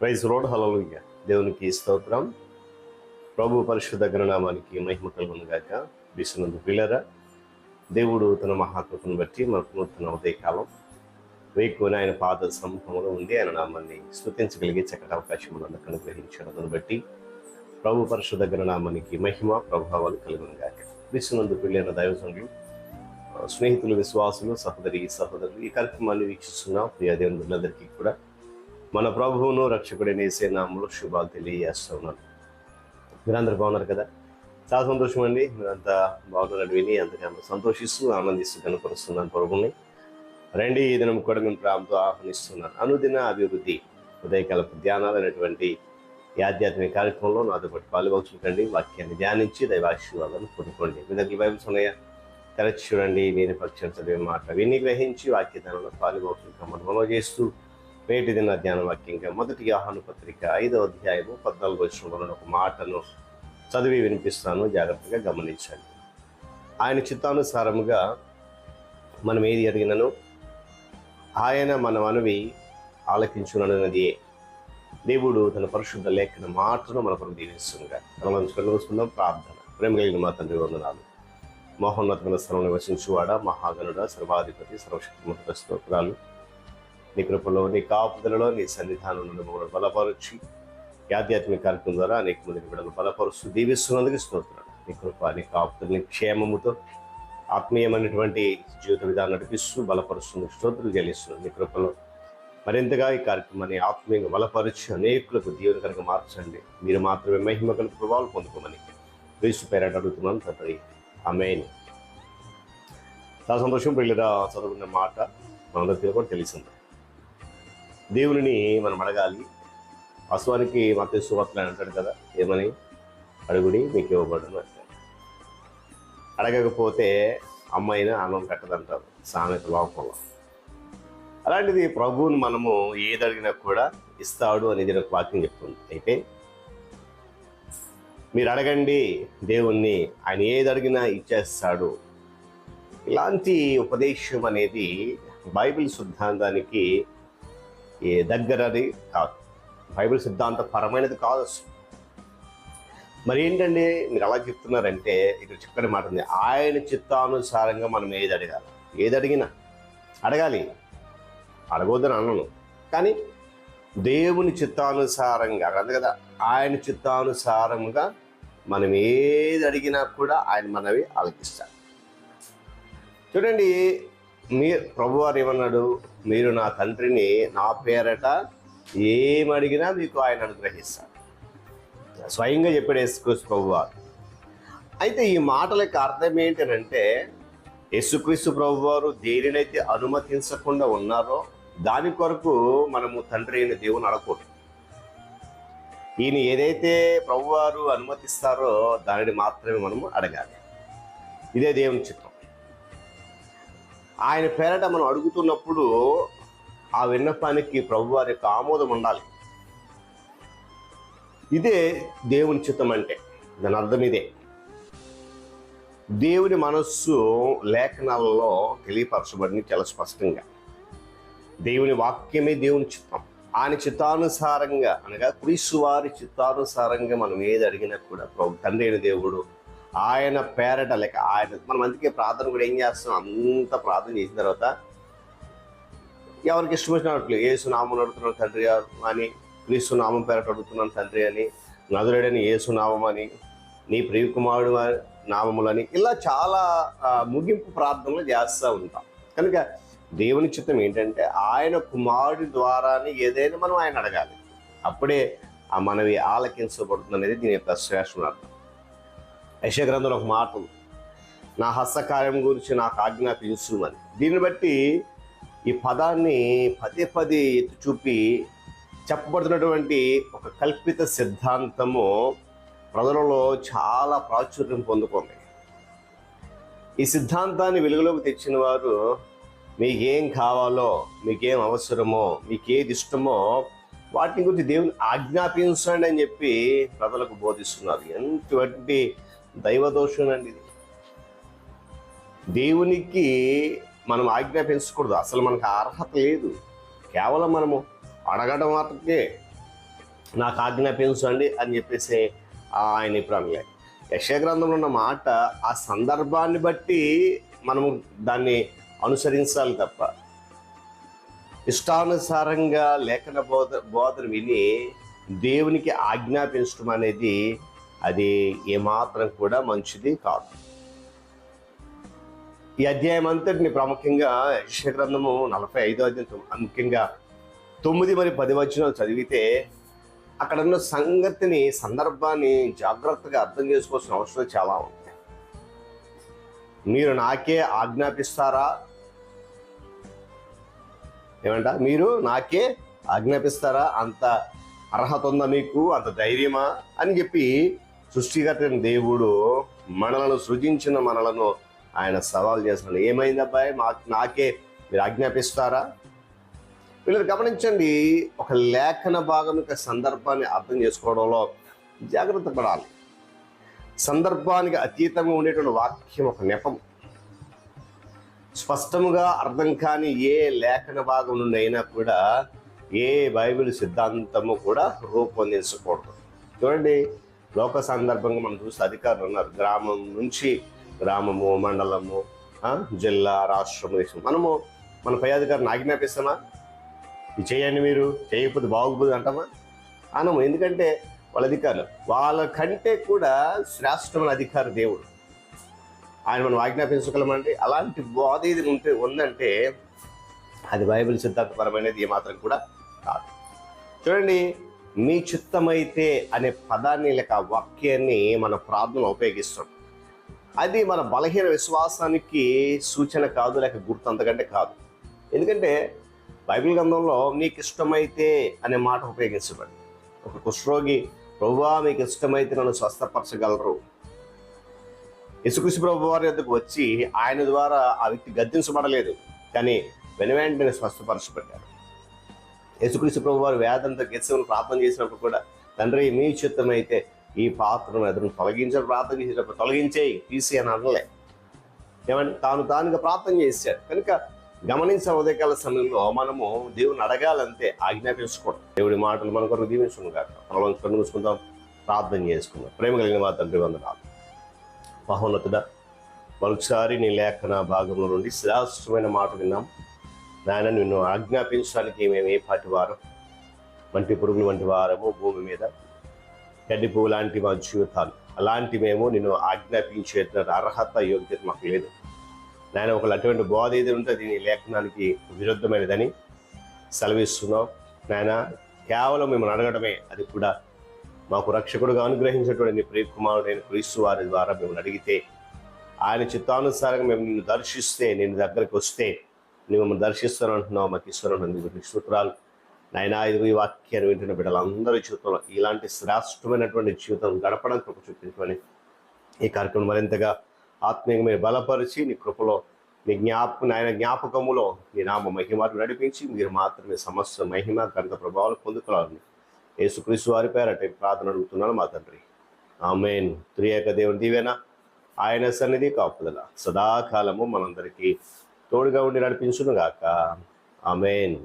Praise road hallelujah దేవునికి స్తోత్రం. ప్రభు పరిశుద్ధ గణనామానికి మహిమ కలుగునుగాక. విశ్వనందు పిల్లరా దేవుడు తన మహాత్మను బట్టి మనకు నూతన ఉదయకాలం. వేకుని ఆయన పాద సమూహంలో ఉండి ఆయన నామాన్ని స్థుతించగలిగే చక్కటి అవకాశం మనకు అనుగ్రహించడం బట్టి ప్రభు పరిశుద్ధ గణనామానికి మహిమ ప్రభావాలు కలుగునుగాక. విశ్వనందు పిల్లైన దైవజనులు స్నేహితులు విశ్వాసులు సహోదరి సహోదరులు ఈ కార్యక్రమాన్ని వీక్షిస్తున్న ప్రియ దేవులందరికీ కూడా మన ప్రభువును రక్షకుడిని వేసే శుభాలు తెలియజేస్తూ ఉన్నాను. మీరందరూ బాగున్నారు కదా? చాలా సంతోషం అండి. మీరంతా బాగున్నారని విని అంతగా సంతోషిస్తూ ఆనందిస్తూ కనపరుస్తున్నాను ప్రభుని రండి ఈ దినం కూడా మేము ప్రాంతం ఆహ్వానిస్తున్నాను. అనుదిన అభివృద్ధి ఉదయకాలపు ధ్యానాలు అనేటువంటి ఈ ఆధ్యాత్మిక కార్యక్రమంలో నాతో పాటు పాల్గొచ్చుకండి వాక్యాన్ని ధ్యానించి దైవాశీర్వాదాలను పొందుకోండి. మీ దగ్గర బైబిల్స్ ఉన్నాయా తెరచి చూడండి. నేను పక్షం చదివే మాట విని గ్రహించి వాక్యదానంలో పాల్గొకుండా మనం చేస్తూ నేటి దిన ధ్యాన వాక్యంగా మొదటి ఆహ్వాన పత్రిక ఐదో అధ్యాయము పద్నాలుగు వచ్చిన ఒక మాటను చదివి వినిపిస్తాను. జాగ్రత్తగా గమనించండి. ఆయన చిత్తానుసారముగా మనం ఏది అడిగినను? ఆయన మన మనవి ఆలకించునన్నది దేవుడు తన పరిశుద్ధ లేఖన మాటను మన కొరకు దీవిస్తుందిగా మనం ప్రార్థన. ప్రేమ కలిగిన మా తండ్రి వందనాలు. మహోన్నతమైన స్థలం నివసించువాడ? మహాగనుడ సర్వాధిపతి సర్వశక్తిమంతుడ? స్తోత్రాలు. నీ కృపలో నీ కాపుదలలో నీ సన్నిధానంలో మమ్మల్ని బలపరచి ఆధ్యాత్మిక కార్యక్రమం ద్వారా అనేక మంది బిడ్డలు బలపరుస్తూ దీవిస్తున్నందుకు స్తోత్రాలు. నీ కృప నీ కాపుదలని క్షేమముతో ఆత్మీయమైనటువంటి జీవిత విధానం నడిపిస్తూ బలపరుస్తుంది స్తోత్రులు చెల్లిస్తున్నాను నీ కృపలో మరింతగా ఈ కార్యక్రమాన్ని ఆత్మీయంగా బలపరిచి అనేకులకు దీవెనకరంగా మార్చండి. మీరు మాత్రమే మహిమ కలిపి ప్రభావాలు పొందుకోమని క్రీస్తు పేరట అడుగుతున్నాను తండ్రి అమేన్ చాలా సంతోషం పెళ్ళిరా చదువుకున్న మాట మనందరికీ కూడా తెలిసింది. దేవుని మనం అడగాలి. వాస్తవానికి మత సువార్తలు అని అంటాడు కదా ఏమని? అడుగుడి మీకు ఇవ్వబడును అంటాడు. అడగకపోతే అమ్మాయిన అన్నం పెట్టదంటారు సామెత లోపంలో. అలాంటిది ప్రభువుని మనము ఏది అడిగినా కూడా ఇస్తాడు అనేది నాకు వాక్యం చెప్తుంది. అయితే మీరు అడగండి దేవుణ్ణి ఆయన ఏది అడిగినా ఇచ్చేస్తాడు. ఇలాంటి ఉపదేశం అనేది బైబిల్ సిద్ధాంతానికి ఏ దగ్గరది కాదు. బైబిల్ సిద్ధాంత పరమైనది కాదు అసలు. మరి ఏంటండి మీరు అలా చెప్తున్నారంటే ఇక్కడ చక్కని మాట ఉంది. ఆయన చిత్తానుసారంగా మనం ఏది అడగాలి? ఏది అడిగినా అడగాలి. అడగొద్దని అనను. కానీ దేవుని చిత్తానుసారంగా అంతే కదా. ఆయన చిత్తానుసారంగా మనం ఏది అడిగినా కూడా ఆయన మనవి ఆలకిస్తాడు. చూడండి మీరు ప్రభువారు ఏమన్నాడు? మీరు నా తండ్రిని నా పేరట ఏమడిగినా మీకు ఆయన అనుగ్రహిస్తాడు. స్వయంగా చెప్పాడు యేసుక్రీస్తు ప్రభువారు. అయితే ఈ మాటల యొక్క అర్థం ఏంటంటే యేసుక్రీస్తు ప్రభువారు దేనినైతే అనుమతించకుండా ఉన్నారో దాని కొరకు మనము తండ్రి అయిన దేవుని అడగకూడదు. ఈయన ఏదైతే ప్రభువారు అనుమతిస్తారో దానిని మాత్రమే మనము అడగాలి. ఇదే దేవుని చిత్రం ఆయన పేరట మనం అడుగుతున్నప్పుడు ఆ విన్నపానికి ప్రభువారి యొక్క ఆమోదం ఉండాలి. ఇదే దేవుని చిత్తం అంటే. దాని అర్థం ఇదే. దేవుని మనస్సు లేఖనాలలో తెలియపరచబడింది చాలా స్పష్టంగా. దేవుని వాక్యమే దేవుని చిత్తం. ఆయన చిత్తానుసారంగా అనగా క్రీస్తు వారి చిత్తానుసారంగా మనం ఏది అడిగినా కూడా ప్రభు తండ్రి అయిన దేవుడు ఆయన పేరట లేక ఆయన మనం అందుకే ప్రార్థన కూడా ఏం చేస్తాం? అంత ప్రార్థన చేసిన తర్వాత ఎవరికి ఇష్టం వచ్చినట్లు ఏసు నామం అడుగుతున్నాను తండ్రి అని క్రీస్తు నామం పేరట అడుగుతున్నాను తండ్రి అని నదురుడని ఏసు నామం అని నీ ప్రియకుమారుడు నామములని ఇలా చాలా ముగింపు ప్రార్థనలు చేస్తూ ఉంటాం. కనుక దేవుని చిత్తం ఏంటంటే ఆయన కుమారుడి ద్వారానే ఏదైనా మనం ఆయన అడగాలి. అప్పుడే ఆ మనవి ఆలకించబడుతుంది అనేది దీని యొక్క శ్రేష్ఠ అర్థం. యశ గ్రంథంలో ఒక మాట ఉంది. నా హస్తకార్యం గురించి నాకు ఆజ్ఞాపించుమని. దీన్ని బట్టి ఈ పదాన్ని పదే పదే ఎత్తి చూపి చెప్పబడుతున్నటువంటి ఒక కల్పిత సిద్ధాంతము ప్రజలలో చాలా ప్రాచుర్యం పొందుకుంది. ఈ సిద్ధాంతాన్ని వెలుగులోకి తెచ్చిన వారు మీకేం కావాలో మీకేం అవసరమో మీకేది ఇష్టమో వాటిని గురించి దేవుని ఆజ్ఞాపించండి అని చెప్పి ప్రజలకు బోధిస్తున్నారు. ఎటువంటి దైవదోషం అండి ఇది. దేవునికి మనం ఆజ్ఞాపించకూడదు అసలు మనకు అర్హత లేదు. కేవలం మనము అడగడం మాత్రమే నాకు ఆజ్ఞాపించండి అని చెప్పేసి ఆయన ఇప్పుడు యక్షగ్రంథంలో ఉన్న మాట ఆ సందర్భాన్ని బట్టి మనము దాన్ని అనుసరించాలి తప్ప. ఇష్టానుసారంగా లేఖన బోధ బోధన విని దేవునికి ఆజ్ఞాపించడం అనేది అది ఏమాత్రం కూడా మంచిది కాదు. ఈ అధ్యాయం అంతటిని ప్రాముఖ్యంగా యశగ్రంథము నలభై ఐదో అధ్యాయం ముఖ్యంగా తొమ్మిది మరి పది వచనాలు చదివితే అక్కడ ఉన్న సంగతిని సందర్భాన్ని జాగ్రత్తగా అర్థం చేసుకోవాల్సిన అవసరం చాలా ఉంది. మీరు నాకే ఆజ్ఞాపిస్తారా? ఏమంట? మీరు నాకే ఆజ్ఞాపిస్తారా? అంత అర్హత ఉందా మీకు? అంత ధైర్యమా? అని చెప్పి సృష్టికర్త దేవుడు మనలను సృజించిన మనలను ఆయన సవాల్ చేస్తున్నాడు. ఏమైంది అబ్బాయి మా నాకే మీరు ఆజ్ఞాపిస్తారా? వీళ్ళు గమనించండి. ఒక లేఖన భాగం యొక్క సందర్భాన్ని అర్థం చేసుకోవడంలో జాగ్రత్త పడాలి. సందర్భానికి అతీతంగా ఉండేటువంటి వాక్యం ఒక నెపం. స్పష్టముగా అర్థం కాని ఏ లేఖన భాగం నుండి అయినా కూడా ఏ బైబిల్ సిద్ధాంతము కూడా రూపొందించకూడదు. చూడండి లోక సందర్భంగా మనం చూస్తే అధికారులు ఉన్నారు. గ్రామం నుంచి గ్రామము మండలము జిల్లా రాష్ట్రం దేశం మనము మన పై అధికారిని ఆజ్ఞాపిస్తామా? ఇది చేయండి మీరు. చేయకపోతే బాగుపోదు అంటామా? అనము. ఎందుకంటే వాళ్ళ అధికారులు. వాళ్ళకంటే కూడా శ్రేష్టమైన అధికార దేవుడు. ఆయన మనం ఆజ్ఞాపించగలమండి అలాంటి బోధ ఇది ఉంటే ఉందంటే అది బైబిల్ సిద్ధాంతపరమైనది ఏమాత్రం కూడా కాదు. చూడండి మీ చిత్తమైతే అనే పదాన్ని లేక వాక్యాన్ని మన ప్రార్థన ఉపయోగిస్తాం. అది మన బలహీన విశ్వాసానికి సూచన కాదు లేక గుర్తు అంతకంటే కాదు. ఎందుకంటే బైబిల్ గ్రంథంలో మీకు ఇష్టమైతే అనే మాట ఉపయోగించబడి ఒక కుష్ఠరోగి ప్రభువా మీకు ఇష్టమైతే నన్ను స్వస్థపరచగలరు. యేసుకృష్ణ ప్రభు వారి వద్దకు వచ్చి ఆయన ద్వారా ఆ వ్యక్తి గద్దించబడలేదు కానీ వెను వెంటనే స్వస్థపరచబడ్డారు యేసుక్రీస్తు ప్రభు వారు వేదంతో గెచ్చమని ప్రార్థన చేసినప్పుడు కూడా తండ్రి మీ చిత్తమైతే ఈ పాత్రను ఎదురు తొలగించడం ప్రార్థన చేసేటప్పుడు తొలగించేయి తీసి అని అనలే. ఏమంటే తాను తానుగా ప్రార్థన చేశాడు. కనుక గమనించిన ఉదయకాల సమయంలో మనము దేవుని అడగాలంతే ఆజ్ఞాపించుకోవడం దేవుడి మాటలు మన కొరకు దీవించుకుని కాక మనం ప్రార్థన చేసుకుందాం. ప్రేమ కలిగిన మా తండ్రి వందనాలు. మహోన్నతుడా మరొకసారి నీ లేఖన భాగంలో నుండి శ్రేష్టమైన మాట విన్నాం. నాయన నిన్ను ఆజ్ఞాపించడానికి మేము ఏ పాటి వారం వంటి పురుగులు వంటి వారము భూమి మీద గడ్డి పువ్వు లాంటి మా జీవితాలు. అలాంటి మేము నిన్ను ఆజ్ఞాపించే అర్హత యోగ్యత మాకు లేదు. నాయన ఒకళ్ళు అటువంటి బోధ ఏది ఉంటే దీని లేఖనానికి విరుద్ధమైనదని సెలవిస్తున్నాం. నాయన కేవలం మేము అడగడమే అది కూడా మాకు రక్షకుడుగా అనుగ్రహించినటువంటి నీ ప్రియ కుమారుడైన క్రీస్తు వారి ద్వారా మేము అడిగితే ఆయన చిత్తానుసారంగా మేము నిన్ను దర్శిస్తే నేను దగ్గరికి వస్తే నువ్వు మమ్మల్ని దర్శిస్తాను అంటున్నావు మాకు ఇస్తున్నాను స్తోత్రాలు. నాయన ఇది ఈ వాక్యాన్ని వింటున్న బిడ్డలందరి జీవితంలో ఇలాంటి శ్రేష్టమైనటువంటి జీవితం గడపడానికి కృప చూపించమని ఈ కార్యక్రమం మరింతగా ఆత్మీయంగా మీరు బలపరిచి నీ కృపలో నీ జ్ఞాప నాయన జ్ఞాపకములో నీ నామ మహిమకు నడిపించి మీరు మాత్రమే సమస్త మహిమ గణిత ప్రభావాలు పొందుకోవాలని యేసుక్రీస్తు వారి పేరట ప్రార్థన అడుగుతున్నాను మా తండ్రి. ఆమెన్. త్రియేక దేవుని దీవెన. ఆయన సన్నిధి కాపుదల. సదాకాలము మనందరికీ తోడుగా ఉండి నడిపించును గాక ఆమెన్.